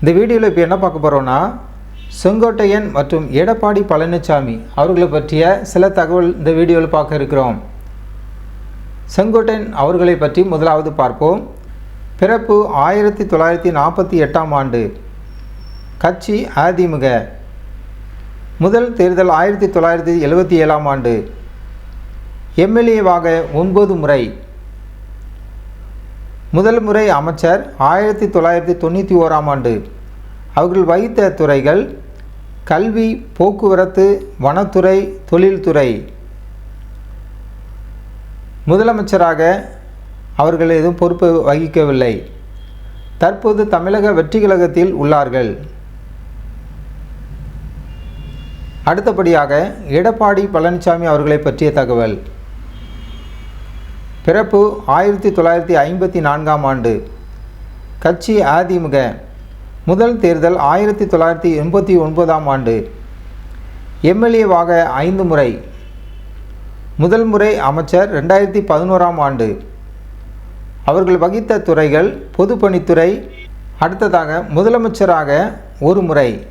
இந்த வீடியோவில் இப்போ என்ன பார்க்க போகிறோன்னா செங்கோட்டையன் மற்றும் எடப்பாடி பழனிசாமி அவர்களை பற்றிய சில தகவல் இந்த வீடியோவில் பார்க்க இருக்கிறோம். செங்கோட்டையன் அவர்களை பற்றி முதலாவது பார்ப்போம். பிறப்பு ஆயிரத்தி தொள்ளாயிரத்தி நாற்பத்தி எட்டாம் ஆண்டு. கட்சி அதிமுக. முதல் தேர்தல் ஆயிரத்தி தொள்ளாயிரத்தி எழுபத்தி ஏழாம் ஆண்டு. எம்எல்ஏவாக ஒன்பது முறை. முதல் முறை அமைச்சர் ஆயிரத்தி தொள்ளாயிரத்தி தொண்ணூற்றி ஓராம் ஆண்டு. அவர்கள் வகித்த துறைகள் கல்வி போக்குவரத்து வனத்துறை தொழில்துறை. முதலமைச்சராக அவர்கள் எதுவும் பொறுப்பு வகிக்கவில்லை. தற்போது தமிழக வெற்றி கழகத்தில் உள்ளார்கள். அடுத்தபடியாக எடப்பாடி பழனிசாமி அவர்களை பற்றிய தகவல். பிறப்பு ஆயிரத்தி தொள்ளாயிரத்தி ஐம்பத்தி நான்காம் ஆண்டு. கட்சி அதிமுக. முதல் தேர்தல் ஆயிரத்தி தொள்ளாயிரத்தி எண்பத்தி ஒன்பதாம் ஆண்டு. எம்எல்ஏவாக ஐந்து முறை. முதல் முறை அமைச்சர் ரெண்டாயிரத்தி பதினோராம் ஆண்டு. அவர்கள் வகித்த துறைகள் பொதுப்பணித்துறை அடுத்ததாக முதலமைச்சராக ஒரு முறை.